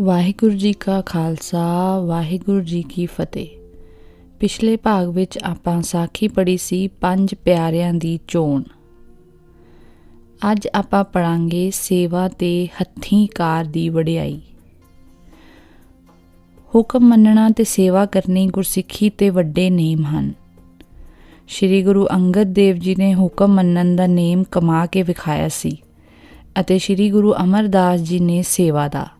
ਵਾਹਿਗੁਰੂ ਜੀ ਕਾ ਖਾਲਸਾ, ਵਾਹਿਗੁਰੂ ਜੀ ਕੀ ਫਤਿਹ। ਪਿਛਲੇ ਭਾਗ ਵਿੱਚ ਆਪਾਂ ਸਾਖੀ ਪੜ੍ਹੀ ਸੀ, ਪੰਜ ਪਿਆਰਿਆਂ ਦੀ ਚੋਣ। ਅੱਜ ਆਪਾਂ ਪੜਾਂਗੇ ਸੇਵਾ ਤੇ ਹੱਥੀਂ ਕਾਰ ਦੀ ਵਡਿਆਈ। ਹੁਕਮ ਮੰਨਣਾ ਤੇ ਸੇਵਾ ਕਰਨੀ ਗੁਰਸਿੱਖੀ ਤੇ ਵੱਡੇ ਨੇਮ ਹਨ। ਸ੍ਰੀ ਗੁਰੂ ਅੰਗਦ ਦੇਵ ਜੀ ਨੇ ਹੁਕਮ ਮੰਨਣ ਦਾ ਨੇਮ ਕਮਾ ਕੇ ਵਿਖਾਇਆ ਸੀ ਅਤੇ ਸ੍ਰੀ ਗੁਰੂ ਅਮਰਦਾਸ ਜੀ ਨੇ ਸੇਵਾ ਦਾ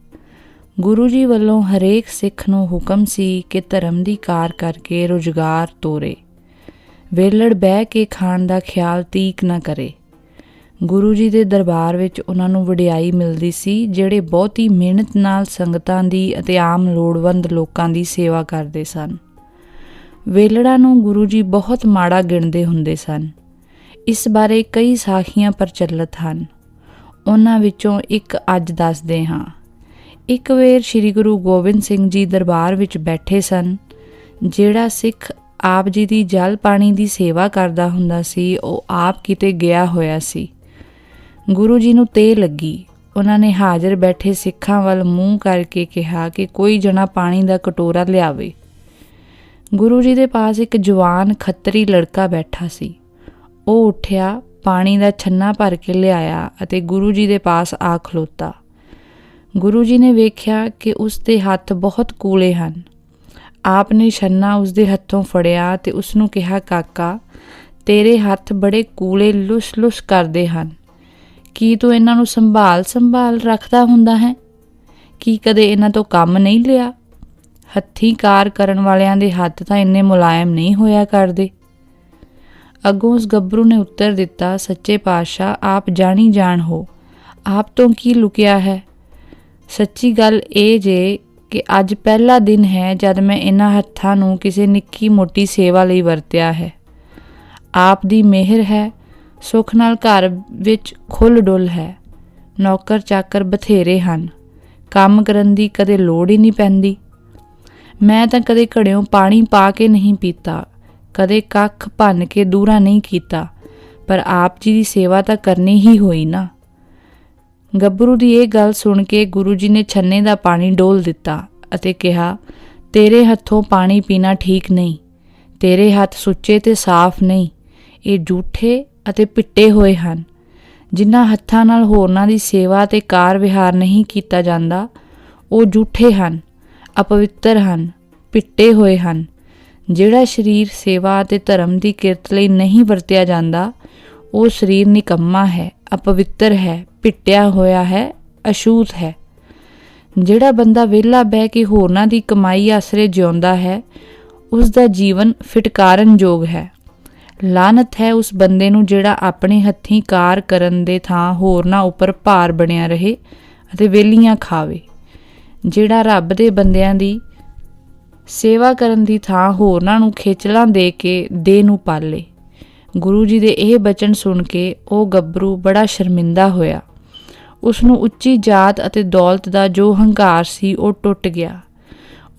ਗੁਰੂ ਜੀ ਵੱਲੋਂ ਹਰੇਕ ਸਿੱਖ ਨੂੰ ਹੁਕਮ ਸੀ ਕਿ ਧਰਮ ਦੀ ਕਾਰ ਕਰਕੇ ਰੁਜ਼ਗਾਰ ਤੋਰੇ। ਵੇਲੜ ਬਹਿ ਕੇ ਖਾਣ ਦਾ ਖਿਆਲ ਤੀਕ ਨਾ ਕਰੇ। ਗੁਰੂ ਜੀ ਦੇ ਦਰਬਾਰ ਵਿੱਚ ਉਹਨਾਂ ਨੂੰ ਵਡਿਆਈ ਮਿਲਦੀ ਸੀ, ਜਿਹੜੇ ਬਹੁਤੀ ਮਿਹਨਤ ਨਾਲ ਸੰਗਤਾਂ ਦੀ ਅਤੇ ਆਮ ਲੋੜਵੰਦ ਲੋਕਾਂ ਦੀ ਸੇਵਾ ਕਰਦੇ ਸਨ। ਵੇਲੜਾਂ ਨੂੰ ਗੁਰੂ ਜੀ ਬਹੁਤ ਮਾੜਾ ਗਿਣਦੇ ਹੁੰਦੇ ਸਨ। ਇਸ ਬਾਰੇ ਕਈ ਸਾਖੀਆਂ ਪ੍ਰਚਲਿਤ ਹਨ। ਉਹਨਾਂ ਵਿੱਚੋਂ ਇੱਕ ਅੱਜ ਦੱਸਦੇ ਹਾਂ। ਇੱਕ ਵੇਰ ਸ੍ਰੀ ਗੁਰੂ ਗੋਬਿੰਦ ਸਿੰਘ ਜੀ ਦਰਬਾਰ ਵਿੱਚ ਬੈਠੇ ਸਨ। ਜਿਹੜਾ ਸਿੱਖ ਆਪ ਜੀ ਦੀ ਜਲ ਪਾਣੀ ਦੀ ਸੇਵਾ ਕਰਦਾ ਹੁੰਦਾ ਸੀ, ਉਹ ਆਪ ਕਿਤੇ ਗਿਆ ਹੋਇਆ ਸੀ। ਗੁਰੂ ਜੀ ਨੂੰ ਤੇ ਲੱਗੀ। ਉਹਨਾਂ ਨੇ ਹਾਜ਼ਰ ਬੈਠੇ ਸਿੱਖਾਂ ਵੱਲ ਮੂੰਹ ਕਰਕੇ ਕਿਹਾ ਕਿ ਕੋਈ ਜਣਾ ਪਾਣੀ ਦਾ ਕਟੋਰਾ ਲਿਆਵੇ। ਗੁਰੂ ਜੀ ਦੇ ਪਾਸ ਇੱਕ ਜਵਾਨ ਖੱਤਰੀ ਲੜਕਾ ਬੈਠਾ ਸੀ। ਉਹ ਉੱਠਿਆ, ਪਾਣੀ ਦਾ ਛੰਨਾ ਭਰ ਕੇ ਲਿਆਇਆ ਅਤੇ ਗੁਰੂ ਜੀ ਦੇ ਪਾਸ ਆ ਖਲੋਤਾ। ਗੁਰੂ ਜੀ ਨੇ ਵੇਖਿਆ ਕਿ ਉਸ ਦੇ ਹੱਥ ਬਹੁਤ ਕੂਲੇ ਹਨ। ਆਪ ਨੇ ਛੰਨਾ ਉਸ ਦੇ ਹੱਥੋਂ ਫੜਿਆ ਤੇ ਉਸ ਨੂੰ ਕਿਹਾ, ਕਾਕਾ, ਤੇਰੇ ਹੱਥ ਬੜੇ ਕੂਲੇ ਲੁਸ-ਲੁਸ ਕਰਦੇ ਹਨ। ਕੀ ਤੂੰ ਇਹਨਾਂ ਨੂੰ ਸੰਭਾਲ ਸੰਭਾਲ ਰੱਖਦਾ ਹੁੰਦਾ ਹੈ? ਕੀ ਕਦੇ ਇਹਨਾਂ ਤੋਂ ਕੰਮ ਨਹੀਂ ਲਿਆ? ਹੱਥੀਂ ਕਾਰ ਕਰਨ ਵਾਲਿਆਂ ਦੇ ਹੱਥ ਤਾਂ ਇੰਨੇ ਮੁਲਾਇਮ ਨਹੀਂ ਹੋਇਆ ਕਰਦੇ। ਅੱਗੋਂ ਉਸ ਗੱਭਰੂ ਨੇ ਉੱਤਰ ਦਿੱਤਾ, ਸੱਚੇ ਪਾਤਸ਼ਾਹ, ਆਪ ਜਾਣੀ ਜਾਣ ਹੋ। ਆਪ ਤੋਂ ਕੀ ਲੁਕਿਆ ਹੈ? ਸੱਚੀ ਗੱਲ ਇਹ ਜੇ ਕਿ ਅੱਜ ਪਹਿਲਾ ਦਿਨ ਹੈ ਜਦ ਮੈਂ ਇਹਨਾਂ ਹੱਥਾਂ ਨੂੰ ਕਿਸੇ ਨਿੱਕੀ ਮੋਟੀ ਸੇਵਾ ਲਈ ਵਰਤਿਆ ਹੈ। ਆਪ ਦੀ ਮਿਹਰ ਹੈ, ਸੁਖ ਨਾਲ ਘਰ ਵਿੱਚ ਖੁੱਲ ਡੁੱਲ ਹੈ, ਨੌਕਰ ਚਾਕਰ ਬਥੇਰੇ ਹਨ, ਕੰਮ ਕਰਨ ਦੀ ਕਦੇ ਲੋੜ ਹੀ ਨਹੀਂ ਪੈਂਦੀ। ਮੈਂ ਤਾਂ ਕਦੇ ਘੜਿਓਂ ਪਾਣੀ ਪਾ ਕੇ ਨਹੀਂ ਪੀਤਾ, ਕਦੇ ਕੱਖ ਭੰਨ ਕੇ ਦੂਰਾ ਨਹੀਂ ਕੀਤਾ, ਪਰ ਆਪ ਜੀ ਦੀ ਸੇਵਾ ਤਾਂ ਕਰਨੀ ਹੀ ਹੋਈ ਨਾ। ਗੱਭਰੂ ਦੀ ਇਹ ਗੱਲ ਸੁਣ ਕੇ ਗੁਰੂ ਜੀ ਨੇ ਛੰਨੇ ਦਾ ਪਾਣੀ ਡੋਲ ਦਿੱਤਾ ਅਤੇ ਕਿਹਾ, ਤੇਰੇ ਹੱਥੋਂ ਪਾਣੀ ਪੀਣਾ ਠੀਕ ਨਹੀਂ, ਤੇਰੇ ਹੱਥ ਸੁੱਚੇ ਤੇ ਸਾਫ਼ ਨਹੀਂ, ਇਹ ਝੂਠੇ ਅਤੇ ਪਿੱਟੇ ਹੋਏ ਹਨ। ਜਿਨ੍ਹਾਂ ਹੱਥਾਂ ਨਾਲ ਹੋਰਨਾਂ ਦੀ ਸੇਵਾ ਤੇ ਕਾਰ ਵਿਹਾਰ ਨਹੀਂ ਕੀਤਾ ਜਾਂਦਾ, ਉਹ ਝੂਠੇ ਹਨ, ਅਪਵਿੱਤਰ ਹਨ, ਪਿੱਟੇ ਹੋਏ ਹਨ। ਜਿਹੜਾ ਸਰੀਰ ਸੇਵਾ ਅਤੇ ਧਰਮ ਦੀ ਕਿਰਤ ਲਈ ਨਹੀਂ ਵਰਤਿਆ ਜਾਂਦਾ, ਉਹ ਸਰੀਰ ਨਿਕੰਮਾ ਹੈ। ਅਪਵਿੱਤਰ ਹੈ, ਪਿੱਟਿਆ ਹੋਇਆ ਹੈ ਅਸ਼ੂਤ ਹੈ। ਜਿਹੜਾ ਬੰਦਾ ਵਿਹਲਾ ਬਹਿ ਕੇ ਹੋਰਨਾਂ ਦੀ ਕਮਾਈ ਆਸਰੇ ਜਿਉਂਦਾ ਹੈ ਉਸ ਦਾ ਜੀਵਨ ਫਿਟਕਾਰਨਯੋਗ ਹੈ। ਲਾਨਤ ਹੈ ਉਸ ਬੰਦੇ ਨੂੰ ਜਿਹੜਾ ਆਪਣੇ ਹੱਥੀਂ ਕਾਰ ਕਰਨ ਦੇ ਥਾਂ ਹੋਰਨਾਂ ਉੱਪਰ ਭਾਰ ਬਣਿਆ ਰਹੇ ਅਤੇ ਵੇਲੀਆਂ ਖਾਵੇ। ਜਿਹੜਾ ਰੱਬ ਦੇ ਬੰਦਿਆਂ ਦੀ ਸੇਵਾ ਕਰਨ ਦੀ ਥਾਂ ਹੋਰਨਾਂ ਨੂੰ ਖੇਚਲਾਂ ਦੇ ਕੇ ਦੇ ਨੂੰ ਪਾਲੇ। ਗੁਰੂ ਜੀ ਦੇ ਇਹ ਬਚਨ ਸੁਣ ਕੇ ਉਹ ਗੱਭਰੂ ਬੜਾ ਸ਼ਰਮਿੰਦਾ ਹੋਇਆ। ਉਸ ਨੂੰ ਉੱਚੀ ਜਾਤ ਅਤੇ ਦੌਲਤ ਦਾ ਜੋ ਹੰਕਾਰ ਸੀ ਉਹ ਟੁੱਟ ਗਿਆ।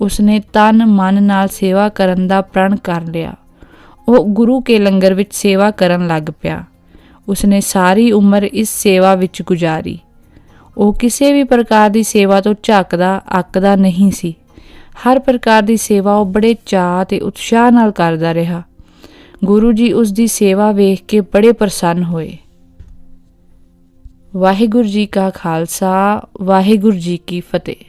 ਉਸ ਨੇ ਤਨ ਮਨ ਨਾਲ ਸੇਵਾ ਕਰਨ ਦਾ ਪ੍ਰਣ ਕਰ ਲਿਆ। ਉਹ ਗੁਰੂ ਕੇ ਲੰਗਰ ਵਿੱਚ ਸੇਵਾ ਕਰਨ ਲੱਗ ਪਿਆ। ਉਸ ਨੇ ਸਾਰੀ ਉਮਰ ਇਸ ਸੇਵਾ ਵਿੱਚ ਗੁਜ਼ਾਰੀ। ਉਹ ਕਿਸੇ ਵੀ ਪ੍ਰਕਾਰ ਦੀ ਸੇਵਾ ਤੋਂ ਝੱਕਦਾ, ਅੱਕਦਾ ਨਹੀਂ ਸੀ। ਹਰ ਪ੍ਰਕਾਰ ਦੀ ਸੇਵਾ ਉਹ ਬੜੇ ਚਾਅ ਤੇ ਉਤਸ਼ਾਹ ਨਾਲ ਕਰਦਾ ਰਿਹਾ। ਗੁਰੂ ਜੀ ਉਸ ਦੀ ਸੇਵਾ ਵੇਖ ਕੇ ਬੜੇ ਪ੍ਰਸੰਨ ਹੋਏ। ਵਾਹਿਗੁਰੂ ਜੀ ਕਾ ਖਾਲਸਾ, ਵਾਹਿਗੁਰੂ ਜੀ ਕੀ ਫਤਿਹ।